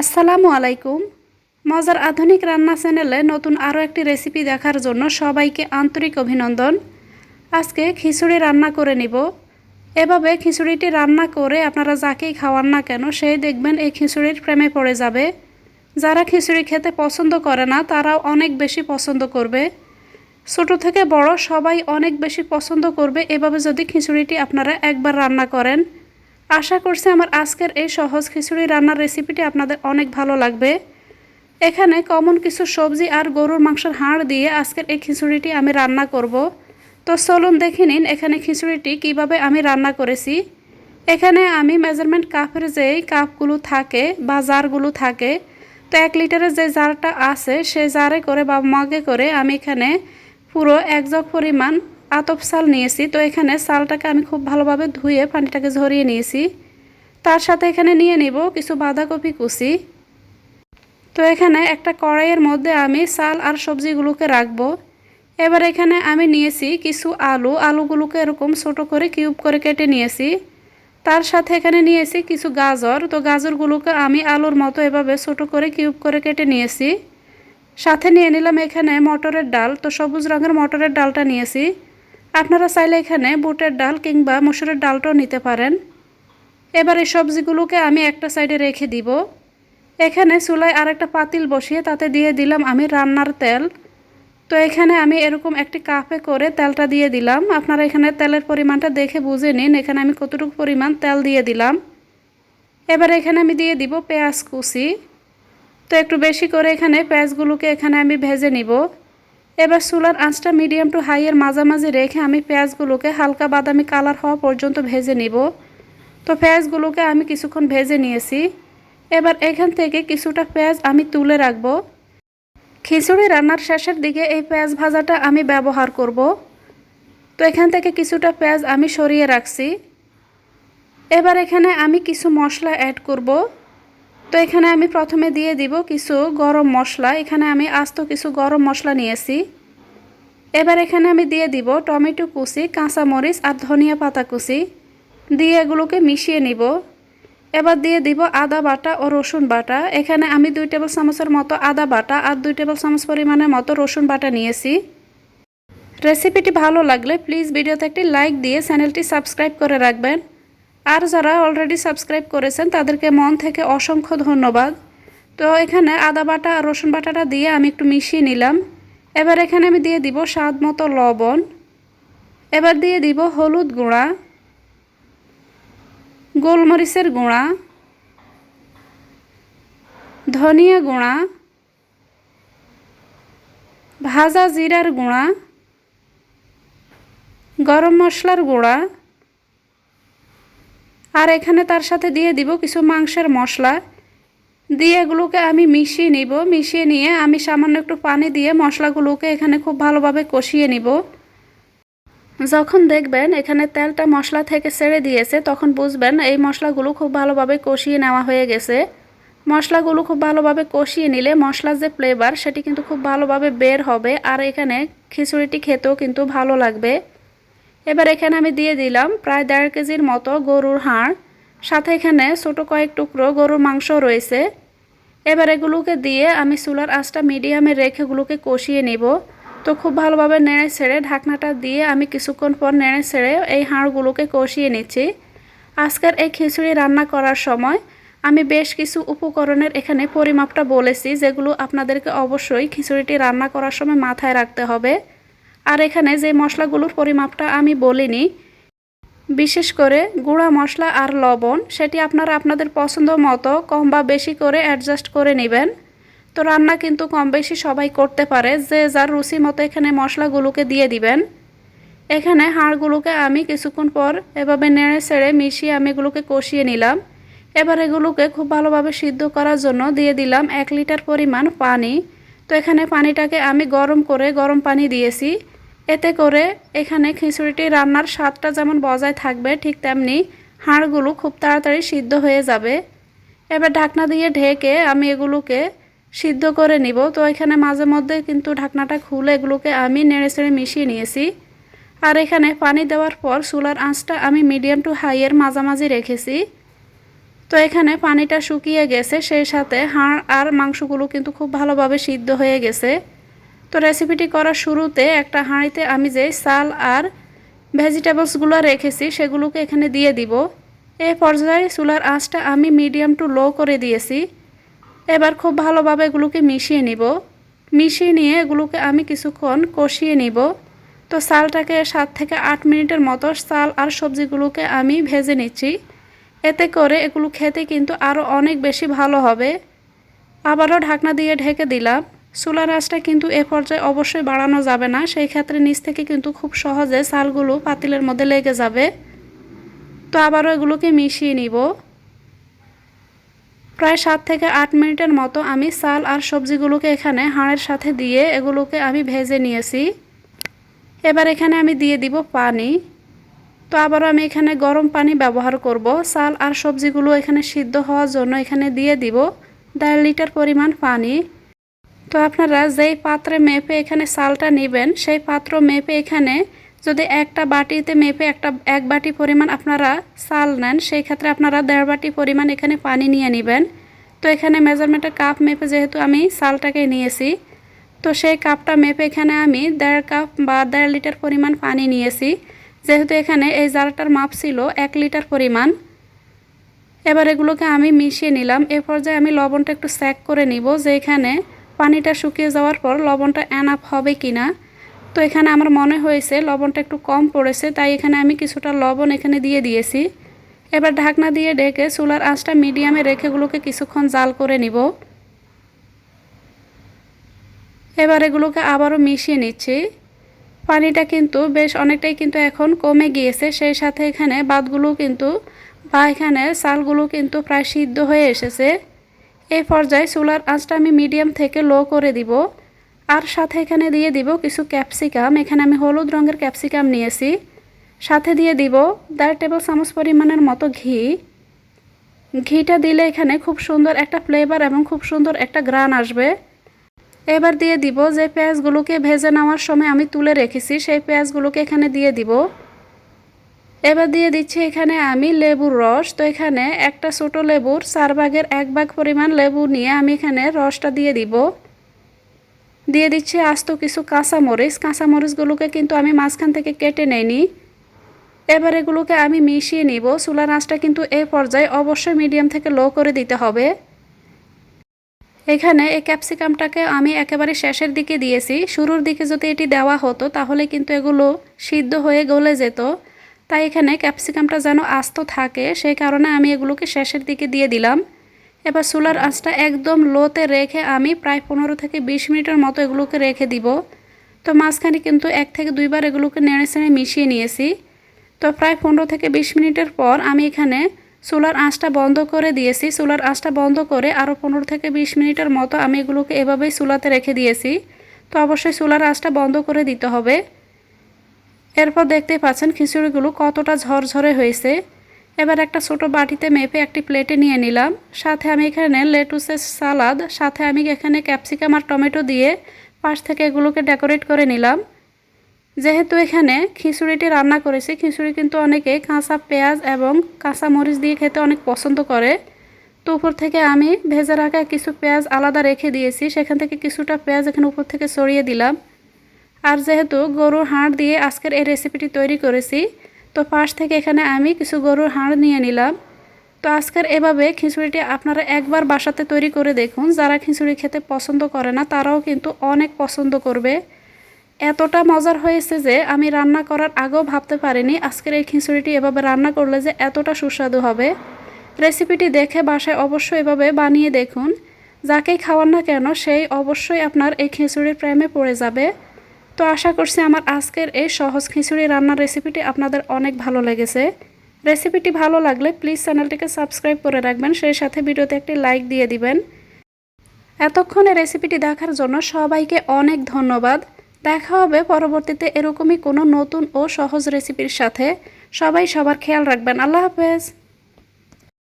আসসালামু আলাইকুম। মজার আধুনিক রান্না চ্যানেলে নতুন আরও একটি রেসিপি দেখার জন্য সবাইকে আন্তরিক অভিনন্দন। আজকে খিচুড়ি রান্না করে নিব। এভাবে খিচুড়িটি রান্না করে আপনারা যাকেই খাওয়ান না কেন, সেই দেখবেন এই খিচুড়ির প্রেমে পড়ে যাবে। যারা খিচুড়ি খেতে পছন্দ করে না, তারাও অনেক বেশি পছন্দ করবে। ছোট থেকে বড় সবাই অনেক বেশি পছন্দ করবে। এভাবে যদি খিচুড়িটি আপনারা একবার রান্না করেন আশা করছি আমার আজকের এই সহজ খিচুড়ি রান্নার রেসিপিটি আপনাদের অনেক ভালো লাগবে। এখানে কমন কিছু সবজি আর গরুর মাংসের হাড় দিয়ে আজকের এই খিচুড়িটি আমি রান্না করব। তো চলুন দেখে নিন এখানে খিচুড়িটি কীভাবে আমি রান্না করেছি। এখানে আমি মেজারমেন্ট কাপের যেই কাপগুলো থাকে বা জারগুলো থাকে, তো এক লিটারের যে জারটা আছে সেই জারে করে বা মগে করে আমি এখানে পুরো এক জগ পরিমাণ আতপ চাল নিয়েছি। তো এখানে চালটাকে আমি খুব ভালোভাবে ধুয়ে পানিটাকে ঝরিয়ে নিয়েছি। তার সাথে এখানে নিয়ে নিব কিছু বাঁধাকপি কুচি। তো এখানে একটা কড়াইয়ের মধ্যে আমি চাল আর সবজিগুলোকে রাখব। এবার এখানে আমি নিয়েছি কিছু আলু। আলুগুলোকে এরকম ছোট করে কিউব করে কেটে নিয়েছি। তার সাথে এখানে নিয়েছি কিছু গাজর। তো গাজরগুলোকে আমি আলুর মতো এভাবে ছোট করে কিউব করে কেটে নিয়েছি। সাথে নিয়ে নিলাম এখানে মটরের ডাল। তো সবুজ রঙের মটরের ডালটা নিয়েছি। আপনারা চাইলে এখানে বুটের ডাল কিংবা মসুরের ডালটাও নিতে পারেন। এবার এই সবজিগুলোকে আমি একটা সাইডে রেখে দিব। এখানে চুলায় আর একটা পাতিল বসিয়ে তাতে দিয়ে দিলাম আমি রান্নার তেল। তো এখানে আমি এরকম একটি কাপে করে তেলটা দিয়ে দিলাম। আপনারা এখানে তেলের পরিমাণটা দেখে বুঝে নিন, এখানে আমি কতটুকু পরিমাণ তেল দিয়ে দিলাম। এবার এখানে আমি দিয়ে দিব পেঁয়াজ কুচি। তো একটু বেশি করে এখানে পেঁয়াজগুলোকে এখানে আমি ভেজে নিব। এবার চুলার আঁচটা মিডিয়াম টু হাইয়ের মাঝামাঝি রেখে আমি পেঁয়াজগুলোকে হালকা বাদামি কালার হওয়া পর্যন্ত ভেজে নিব। তো পেঁয়াজগুলোকে আমি কিছুক্ষণ ভেজে নিয়েছি। এবার এখান থেকে কিছুটা পেঁয়াজ আমি তুলে রাখব। খিচুড়ি রান্নার শেষের দিকে এই পেঁয়াজ ভাজাটা আমি ব্যবহার করব। তো এখান থেকে কিছুটা পেঁয়াজ আমি সরিয়ে রাখছি। এবার এখানে আমি কিছু মশলা অ্যাড করব। তো এখানে আমি প্রথমে দিয়ে দিব কিছু গরম মশলা। এখানে আমি আস্ত কিছু গরম মশলা নিয়েছি। এবার এখানে আমি দিয়ে দিব টমেটো কুচি, কাঁচামরিচ আর ধনিয়া পাতা কুচি। দিয়ে এগুলোকে মিশিয়ে নিব। এবার দিয়ে দিব আদা বাটা ও রসুন বাটা। এখানে আমি দুই টেবিল চামচের মতো আদা বাটা আর দুই টেবিল চামচ পরিমাণের মতো রসুন বাটা নিয়েছি। রেসিপিটি ভালো লাগলে প্লিজ ভিডিওতে একটি লাইক দিয়ে চ্যানেলটি সাবস্ক্রাইব করে রাখবেন। আর যারা অলরেডি সাবস্ক্রাইব করেছেন, তাদেরকে মন থেকে অসংখ্য ধন্যবাদ। তো এখানে আদা বাটা আর রসুন বাটাটা দিয়ে আমি একটু মিশিয়ে নিলাম। এবার এখানে আমি দিয়ে দিব স্বাদ মতো লবণ। এবার দিয়ে দিব হলুদ গুঁড়া, গোলমরিচের গুঁড়া, ধনিয়া গুঁড়া, ভাজা জিরার গুঁড়া, গরম মশলার গুঁড়া আর এখানে তার সাথে দিয়ে দিব কিছু মাংসের মশলা। দিয়ে এগুলোকে আমি মিশিয়ে নিব, মিশিয়ে নিয়ে আমি সামান্য একটু পানি দিয়ে মশলাগুলোকে এখানে খুব ভালোভাবে কষিয়ে নিব। যখন দেখবেন এখানে তেলটা মশলা থেকে ছেড়ে দিয়েছে, তখন বুঝবেন এই মশলাগুলো খুব ভালোভাবে কষিয়ে নেওয়া হয়ে গেছে। মশলাগুলো খুব ভালোভাবে কষিয়ে নিলে মশলার যে ফ্লেভার সেটি কিন্তু খুব ভালোভাবে বের হবে, আর এখানে খিচুড়িটি খেতেও কিন্তু ভালো লাগবে। এবার এখানে আমি দিয়ে দিলাম প্রায় দেড় কেজির মতো গরুর হাড়। সাথে এখানে ছোটো কয়েক টুকরো গরুর মাংস রয়েছে। এবার এগুলোকে দিয়ে আমি চুলার আঁচটা মিডিয়ামে রেখে এগুলোকে কষিয়ে নিব। তো খুব ভালোভাবে নেড়ে ছেড়ে ঢাকনাটা দিয়ে আমি কিছুক্ষণ পর নেড়ে ছেড়ে এই হাড়গুলোকে কষিয়ে নিচ্ছি। আজকের এই খিচুড়ি রান্না করার সময় আমি বেশ কিছু উপকরণের এখানে পরিমাপটা বলেছি, যেগুলো আপনাদেরকে অবশ্যই খিচুড়িটি রান্না করার সময় মাথায় রাখতে হবে। আর এখানে যে মশলাগুলোর পরিমাপটা আমি বলিনি, বিশেষ করে গুঁড়া মশলা আর লবণ, সেটি আপনারা আপনাদের পছন্দ মতো কম বা বেশি করে অ্যাডজাস্ট করে নেবেন। তো রান্না কিন্তু কম বেশি সবাই করতে পারে, যে যার রুচি মতো এখানে মশলাগুলোকে দিয়ে দিবেন। এখানে হাড়গুলোকে আমি কিছুক্ষণ পর এভাবে নেড়ে ছেড়ে মিশিয়ে আমি এগুলোকে কষিয়ে নিলাম। এবার এগুলোকে খুব ভালোভাবে সিদ্ধ করার জন্য দিয়ে দিলাম এক লিটার পরিমাণ পানি। তো এখানে পানিটাকে আমি গরম করে গরম পানি দিয়েছি। এতে করে এখানে খিচুড়িটি রান্নার স্বাদটা যেমন বজায় থাকবে ঠিক তেমনি হাড়গুলো খুব তাড়াতাড়ি সিদ্ধ হয়ে যাবে। এবার ঢাকনা দিয়ে ঢেকে আমি এগুলোকে সিদ্ধ করে নিব। তো এখানে মাঝে মধ্যে কিন্তু ঢাকনাটা খুলে এগুলোকে আমি নেড়ে চেড়ে মিশিয়ে নিয়েছি। আর এখানে পানি দেওয়ার পর চুলার আঁচটা আমি মিডিয়াম টু হাইয়ের মাঝামাঝি রেখেছি। তো এখানে পানিটা শুকিয়ে গেছে, সেই সাথে হাড় আর মাংসগুলো কিন্তু খুব ভালোভাবে সিদ্ধ হয়ে গেছে। তো রেসিপিটি করার শুরুতে একটা হাঁড়িতে আমি যে চাল আর ভেজিটেবলসগুলো রেখেছি, সেগুলোকে এখানে দিয়ে দিব। এ পর্যায়ে চুলার আঁচটা আমি মিডিয়াম টু লো করে দিয়েছি। এবার খুব ভালোভাবে এগুলোকে মিশিয়ে নিব। মিশিয়ে নিয়ে এগুলোকে আমি কিছুক্ষণ কষিয়ে নিব। তো চালটাকে সাত থেকে আট মিনিটের মতো চাল আর সবজিগুলোকে আমি ভেজে নিচ্ছি। এতে করে এগুলো খেতে কিন্তু আরও অনেক বেশি ভালো হবে। আবারও ঢাকনা দিয়ে ঢেকে দিলাম। চুলার আঁচটা কিন্তু এ পর্যায়ে অবশ্যই বাড়ানো যাবে না। সেই ক্ষেত্রে নিচ থেকে কিন্তু খুব সহজে চালগুলো পাতিলের মধ্যে লেগে যাবে। তো আবারও এগুলোকে মিশিয়ে নিব। প্রায় সাত থেকে আট মিনিটের মতো আমি চাল আর সবজিগুলোকে এখানে হাঁড়ের সাথে দিয়ে এগুলোকে আমি ভেজে নিয়েছি। এবার এখানে আমি দিয়ে দিব পানি। তো আবারও আমি এখানে গরম পানি ব্যবহার করব। চাল আর সবজিগুলো এখানে সিদ্ধ হওয়ার জন্য এখানে দিয়ে দিব দেড় লিটার পরিমাণ পানি। তো আপনারা যেই পাত্রে মেপে এখানে চালটা নেবেন, সেই পাত্র মেপে এখানে যদি একটা বাটিতে মেপে একটা, এক বাটি পরিমাণ আপনারা চাল নেন, সেই ক্ষেত্রে আপনারা দেড় বাটি পরিমাণ এখানে পানি নিয়ে নেবেন। তো এখানে মেজারমেন্টের কাপ মেপে যেহেতু আমি চালটাকে নিয়েছি, তো সেই কাপটা মেপে এখানে আমি দেড় কাপ বা দেড় লিটার পরিমাণ পানি নিয়েছি। যেহেতু এখানে এই জারটার মাপ ছিল এক লিটার পরিমাণ, এবার এগুলোকে আমি মিশিয়ে নিলাম। এ পর্যায়ে আমি লবণটা একটু স্যাক করে নিব যে এখানে পানিটা শুকিয়ে যাওয়ার পর লবণটা অ্যানাপ হবে কি না তো এখানে আমার মনে হয়েছে লবণটা একটু কম পড়েছে, তাই এখানে আমি কিছুটা লবণ এখানে দিয়ে দিয়েছি। এবার ঢাকনা দিয়ে ঢেকে চুলার আঁচটা মিডিয়ামে রেখেগুলোকে কিছুক্ষণ জাল করে নিব। এবার এগুলোকে আবারও মিশিয়ে নিচ্ছি। পানিটা কিন্তু বেশ অনেকটাই কিন্তু এখন কমে গিয়েছে, সেই সাথে এখানে বাদগুলো কিন্তু বা এখানে চালগুলো কিন্তু প্রায় সিদ্ধ হয়ে এসেছে। এই পর্যায়ে চুলার আঁচটা আমি মিডিয়াম থেকে লো করে দিব। আর সাথে এখানে দিয়ে দিব কিছু ক্যাপসিকাম। এখানে আমি হলুদ রঙের ক্যাপসিকাম নিয়েছি। সাথে দিয়ে দিব দেড় টেবিল চামচ পরিমাণের মতো ঘি। ঘিটা দিলে এখানে খুব সুন্দর একটা ফ্লেভার এবং খুব সুন্দর একটা গ্রান আসবে। এবার দিয়ে দিব যে পেঁয়াজগুলোকে ভেজে নেওয়ার সময় আমি তুলে রেখেছি, সেই পেঁয়াজগুলোকে এখানে দিয়ে দিব। এবার দিয়ে দিচ্ছি এখানে আমি লেবুর রস। তো এখানে একটা ছোটো লেবুর চার ভাগের এক ভাগ পরিমাণ লেবু নিয়ে আমি এখানে রসটা দিয়ে দিব। দিয়ে দিচ্ছি আস্ত কিছু কাঁচামরিচ। কাঁচামরিচগুলোকে কিন্তু আমি মাঝখান থেকে কেটে নেইনি। এবার এগুলোকে আমি মিশিয়ে নিব। চুলার আঁচটা কিন্তু এই পর্যায়ে অবশ্যই মিডিয়াম থেকে লো করে দিতে হবে। এখানে এই ক্যাপসিকামটাকে আমি একেবারে শেষের দিকে দিয়েছি। শুরুর দিকে যদি এটি দেওয়া হতো তাহলে কিন্তু এগুলো সিদ্ধ হয়ে গলে যেত। তাই এখানে ক্যাপসিকামটা যেন আস্ত থাকে, সেই কারণে আমি এগুলোকে শেষের দিকে দিয়ে দিলাম। এবার চুলার আঁচটা একদম লোতে রেখে আমি প্রায় পনেরো থেকে বিশ মিনিটের মতো এগুলোকে রেখে দিব। তো মাঝখানে কিন্তু এক থেকে দুইবার এগুলোকে নেড়ে চেড়ে মিশিয়ে নিয়েছি। তো প্রায় পনেরো থেকে বিশ মিনিটের পর আমি এখানে চুলার আঁচটা বন্ধ করে দিয়েছি। চুলার আঁচটা বন্ধ করে আরও পনেরো থেকে বিশ মিনিটের মতো আমি এগুলোকে এভাবেই চুলাতে রেখে দিয়েছি। তো অবশ্যই চুলার আঁচটা বন্ধ করে দিতে হবে। এরপর দেখতে পাচ্ছেন খিচুড়িগুলো কতটা ঝরঝরে হয়েছে। এবার একটা ছোট বাটিতে মেপে একটি প্লেটে নিয়ে নিলাম। সাথে আমি এখানে লেটুসের সালাদ, সাথে আমি এখানে ক্যাপসিকাম আর টমেটো দিয়ে পাশ থেকে এগুলোকে ডেকোরেট করে নিলাম। যেহেতু এখানে খিচুড়িটি রান্না করেছি, খিচুড়ি কিন্তু অনেকে কাঁচা পেঁয়াজ এবং কাঁচা মরিচ দিয়ে খেতে অনেক পছন্দ করে। তো উপর থেকে আমি ভেজে রাখা কিছু পেঁয়াজ আলাদা রেখে দিয়েছি, সেখান থেকে কিছুটা পেঁয়াজ এখানে উপর থেকে সরিয়ে দিলাম। আর যেহেতু গরুর হাড় দিয়ে আজকের এই রেসিপিটি তৈরি করেছি, তো পাশ থেকে এখানে আমি কিছু গরুর হাড় নিয়ে নিলাম। তো আজকের এভাবে খিচুড়িটি আপনারা একবার বাসাতে তৈরি করে দেখুন। যারা খিচুড়ি খেতে পছন্দ করে না, তারাও কিন্তু অনেক পছন্দ করবে। এতটা মজার হয়েছে যে আমি রান্না করার আগেও ভাবতে পারিনি আজকের এই খিচুড়িটি এভাবে রান্না করলে যে এতটা সুস্বাদু হবে। রেসিপিটি দেখে বাসায় অবশ্যই এভাবে বানিয়ে দেখুন। যাকেই খাওয়ান না কেন, সেই অবশ্যই আপনার এই খিচুড়ির প্রেমে পড়ে যাবে। তো আশা করছি আমার আজকের এই সহজ খিচুড়ি রান্নার রেসিপিটি আপনাদের অনেক ভালো লেগেছে। রেসিপিটি ভালো লাগলে প্লিজ চ্যানেলটিকে সাবস্ক্রাইব করে রাখবেন, সেই সাথে ভিডিওতে একটি লাইক দিয়ে দিবেন। এতক্ষণে রেসিপিটি দেখার জন্য সবাইকে অনেক ধন্যবাদ। দেখা হবে পরবর্তীতে এরকমই কোনো নতুন ও সহজ রেসিপির সাথে। সবাই সবার খেয়াল রাখবেন। আল্লাহ হাফেজ।